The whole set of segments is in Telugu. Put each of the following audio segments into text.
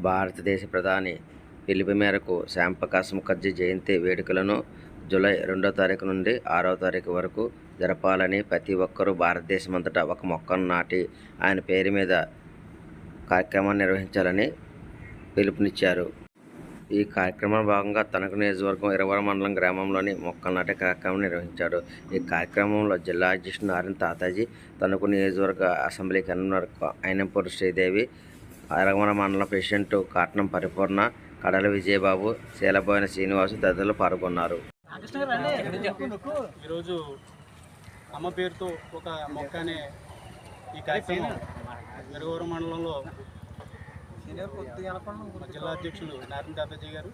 భారతదేశ ప్రధాని పిలుపు మేరకు శ్యాంప్రకాష్ ముఖర్జీ జయంతి వేడుకలను జూలై రెండో తారీఖు నుండి ఆరో తారీఖు వరకు జరపాలని ప్రతి ఒక్కరూ భారతదేశమంతటా ఒక మొక్కను నాటి ఆయన పేరు మీద కార్యక్రమాన్ని నిర్వహించాలని పిలుపునిచ్చారు. ఈ కార్యక్రమంలో భాగంగా తణుకు నియోజకవర్గం ఇరవై మండలం గ్రామంలోని మొక్కలు నాటే కార్యక్రమం నిర్వహించాడు ఈ కార్యక్రమంలో జిల్లా అధ్యక్షుడు నారాయణ తాతాజీ తణుకు నియోజకవర్గ అసెంబ్లీ కన్వీనర్ అయినంపూర్ శ్రీదేవి అరగమల మండలం ప్రెసిడెంట్ కాట్నం పరిపూర్ణ కడల విజయబాబు శీలబోయిన శ్రీనివాసు తదితరులు పాల్గొన్నారు. ఈరోజు అమ్మ పేరుతో ఒక మొక్క అనే ఈ కార్యక్రమం మెరుగూరు మండలంలో జిల్లా అధ్యక్షులు నారాయణ తాతాజీ గారు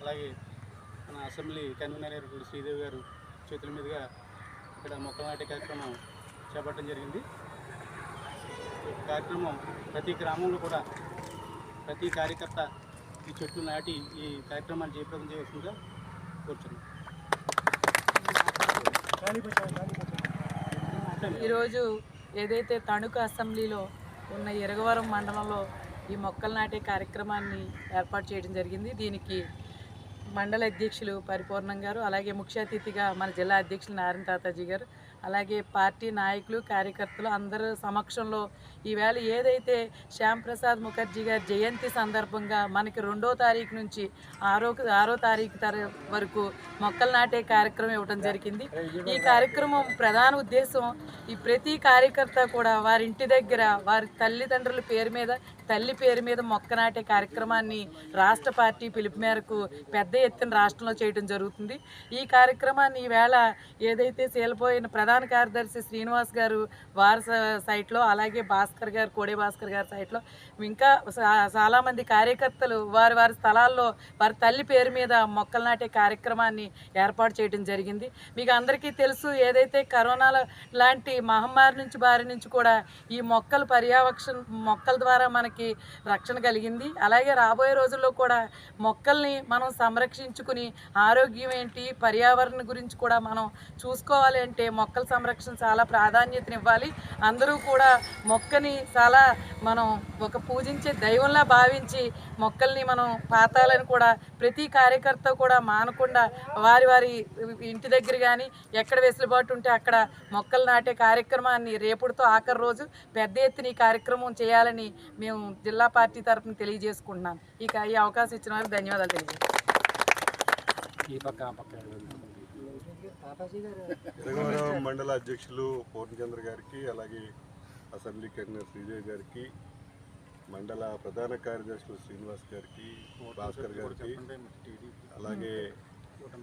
అలాగే మన అసెంబ్లీ కన్వీనర్ గారు శ్రీదేవి గారు చేతుల మీదుగా ఇక్కడ మొక్క నాటే కార్యక్రమం చేపట్టడం జరిగింది. కార్యక్రమం ప్రతి గ్రామంలో కూడా ప్రతి కార్యకర్త ఈ చెట్లు నాటి ఈ కార్యక్రమాన్ని జయప్రదం చేయవలసిందిగా కోరుతున్నాం ఈరోజు ఏదైతే తణుకు అసెంబ్లీలో ఉన్న ఇరగవరం మండలంలో ఈ మొక్కలు నాటే కార్యక్రమాన్ని ఏర్పాటు చేయడం జరిగింది. దీనికి మండల అధ్యక్షులు పరిపూర్ణం గారు అలాగే ముఖ్య అతిథిగా మన జిల్లా అధ్యక్షులు నారాయణ తాతాజీ గారు అలాగే పార్టీ నాయకులు కార్యకర్తలు అందరూ సమక్షంలో ఈవేళ ఏదైతే శ్యామ్ ప్రసాద్ ముఖర్జీ గారి జయంతి సందర్భంగా మనకి రెండో తారీఖు నుంచి ఆరో ఆరో తారీఖు తర వరకు మొక్కలు నాటే కార్యక్రమం ఇవ్వడం జరిగింది. ఈ కార్యక్రమం ప్రధాన ఉద్దేశం ఈ ప్రతి కార్యకర్త కూడా వారి ఇంటి దగ్గర వారి తల్లిదండ్రుల పేరు మీద తల్లి పేరు మీద మొక్క నాటే కార్యక్రమాన్ని రాష్ట్ర పార్టీ పిలుపు మేరకు పెద్ద ఎత్తున రాష్ట్రంలో చేయడం జరుగుతుంది. ఈ కార్యక్రమాన్ని ఈవేళ ఏదైతే సేలిపోయిన ప్రధాన ప్రధాన కార్యదర్శి శ్రీనివాస్ గారు వారి స- సైట్లో అలాగే భాస్కర్ గారు కోడే భాస్కర్ గారి సైట్లో ఇంకా చాలామంది కార్యకర్తలు వారి వారి స్థలాల్లో వారి తల్లి పేరు మీద మొక్కలు నాటే కార్యక్రమాన్ని ఏర్పాటు చేయడం జరిగింది. మీకు అందరికీ తెలుసు ఏదైతే కరోనా లాంటి మహమ్మారి నుంచి బారి నుంచి కూడా ఈ మొక్కలు పర్యావక్షణ మొక్కల ద్వారా మనకి రక్షణ కలిగింది. అలాగే రాబోయే రోజుల్లో కూడా మొక్కల్ని మనం సంరక్షించుకుని ఆరోగ్యం ఏంటి పర్యావరణ గురించి కూడా మనం చూసుకోవాలి అంటే మొక్కలు సంరక్షణ చాలా ప్రాధాన్యతనివ్వాలి. అందరూ కూడా మొక్కని చాలా మనం ఒక పూజించే దైవంలా భావించి మొక్కల్ని మనం పాతాలని కూడా ప్రతి కార్యకర్త కూడా మానకుండా వారి వారి ఇంటి దగ్గర కానీ ఎక్కడ వెసులుబాటు ఉంటే అక్కడ మొక్కలు నాటే కార్యక్రమాన్ని రేపటితో ఆఖరి రోజు పెద్ద ఎత్తున ఈ కార్యక్రమం చేయాలని మేము జిల్లా పార్టీ తరఫున తెలియజేసుకుంటున్నాం. ఇక ఈ అవకాశం ఇచ్చిన వారికి ధన్యవాదాలు తెలియజేస్తాం తెలంగాణ మండల అధ్యక్షులు పూర్ణచంద్ర గారికి అలాగే అసెంబ్లీ కన్వీనర్ శ్రీదేవి గారికి మండల ప్రధాన కార్యదర్శులు శ్రీనివాస్ గారికి భాస్కర్ గారికి అలాగే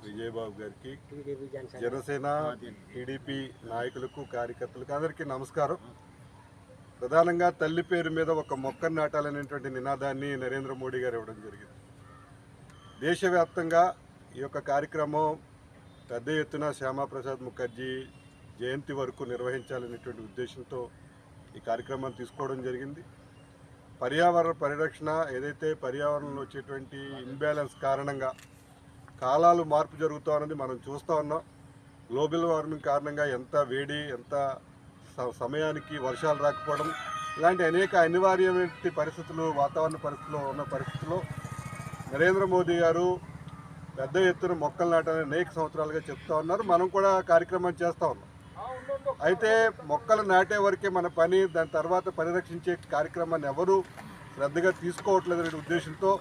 విజయబాబు గారికి జనసేన టీడీపీ నాయకులకు కార్యకర్తలకు అందరికీ నమస్కారం. ప్రధానంగా తల్లి పేరు మీద ఒక మొక్కను నాటాలనేటువంటి నినాదాన్ని నరేంద్ర మోడీ గారు ఇవ్వడం జరిగింది. దేశవ్యాప్తంగా ఈ యొక్క కార్యక్రమం పెద్ద ఎత్తున శ్యామాప్రసాద్ ముఖర్జీ జయంతి వరకు నిర్వహించాలనేటువంటి ఉద్దేశంతో ఈ కార్యక్రమాన్ని తీసుకోవడం జరిగింది. పర్యావరణ పరిరక్షణ ఏదైతే పర్యావరణంలో వచ్చేటువంటి ఇన్బ్యాలెన్స్ కారణంగా కాలాలు మార్పు జరుగుతూ ఉన్నది మనం చూస్తూ ఉన్నాం. గ్లోబల్ వార్మింగ్ కారణంగా ఎంత వేడి ఎంత స- సమయానికి వర్షాలు రాకపోవడం ఇలాంటి అనేక అనివార్యమైన పరిస్థితులు వాతావరణ పరిస్థితుల్లో ఉన్న పరిస్థితుల్లో నరేంద్ర మోదీ గారు పెద్ద ఎత్తున మొక్కలు నాటాలని అనేక సంవత్సరాలుగా చెప్తా ఉన్నారు. మనం కూడా కార్యక్రమం చేస్తూ ఉన్నాం. అయితే మొక్కలు నాటే వరకే మన పని దాని తర్వాత పరిరక్షించే కార్యక్రమాన్ని ఎవరూ శ్రద్ధగా తీసుకోవట్లేదు అనే ఉద్దేశంతో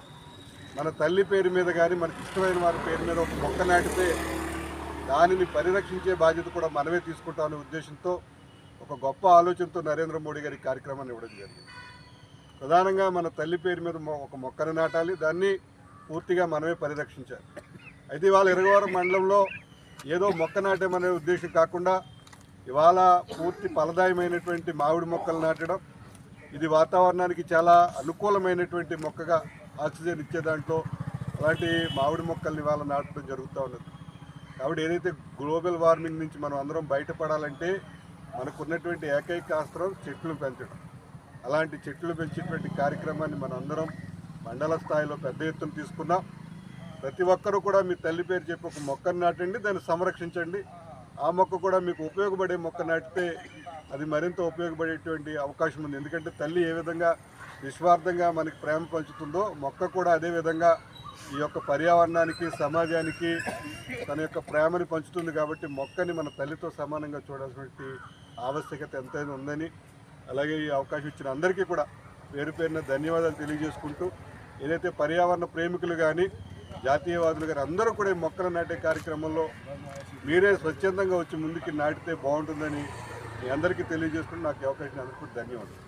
మన తల్లి పేరు మీద కానీ మనకి ఇష్టమైన వారి పేరు మీద ఒక మొక్క నాటితే దానిని పరిరక్షించే బాధ్యత కూడా మనమే తీసుకుంటామనే ఉద్దేశంతో ఒక గొప్ప ఆలోచనతో నరేంద్ర మోడీ గారి కార్యక్రమాన్ని ఇవ్వడం జరిగింది. ప్రధానంగా మన తల్లి పేరు మీద ఒక మొక్కను నాటాలి. దాన్ని పూర్తిగా మనమే పరిరక్షించాలి. అయితే ఇవాళ ఇరగవరం మండలంలో ఏదో మొక్క నాటేమనే ఉద్దేశం కాకుండా ఇవాళ పూర్తి ఫలదాయమైనటువంటి మామిడి మొక్కలు నాటడం ఇది వాతావరణానికి చాలా అనుకూలమైనటువంటి మొక్కగా ఆక్సిజన్ ఇచ్చే దాంట్లో అలాంటి మామిడి మొక్కల్ని ఇవాళ నాటడం జరుగుతూ ఉన్నది. కాబట్టి ఏదైతే గ్లోబల్ వార్మింగ్ నుంచి మనం అందరం బయటపడాలంటే మనకున్నటువంటి ఏకైక ఆస్త్రం చెట్లు పెంచడం. అలాంటి చెట్లు పెంచేటువంటి కార్యక్రమాన్ని మనం అందరం మండల స్థాయిలో పెద్ద ఎత్తున తీసుకున్నాం. ప్రతి ఒక్కరూ కూడా మీ తల్లి పేరు చెప్పి ఒక మొక్కను నాటండి దాన్ని సంరక్షించండి. ఆ మొక్క కూడా మీకు ఉపయోగపడే మొక్క నాటితే అది మరింత ఉపయోగపడేటువంటి అవకాశం ఉంది. ఎందుకంటే తల్లి ఏ విధంగా నిస్వార్థంగా మనకి ప్రేమ పంచుతుందో మొక్క కూడా అదే విధంగా ఈ యొక్క పర్యావరణానికి సమాజానికి తన యొక్క ప్రేమని పంచుతుంది కాబట్టి మొక్కని మన తల్లితో సమానంగా చూడాల్సినటువంటి ఆవశ్యకత ఎంతైనా ఉందని అలాగే ఈ అవకాశం ఇచ్చిన అందరికీ కూడా పేరు పేరున ధన్యవాదాలు తెలియజేసుకుంటూ ఏదైతే పర్యావరణ ప్రేమికులు కానీ జాతీయవాదులు గారు అందరూ కూడా ఈ మొక్కలు నాటే కార్యక్రమంలో మీరే స్వచ్ఛందంగా వచ్చి ముందుకి నాటితే బాగుంటుందని మీ అందరికీ తెలియజేసుకుని నాకు అవకాశం అందుకు ధన్యవాదాలు.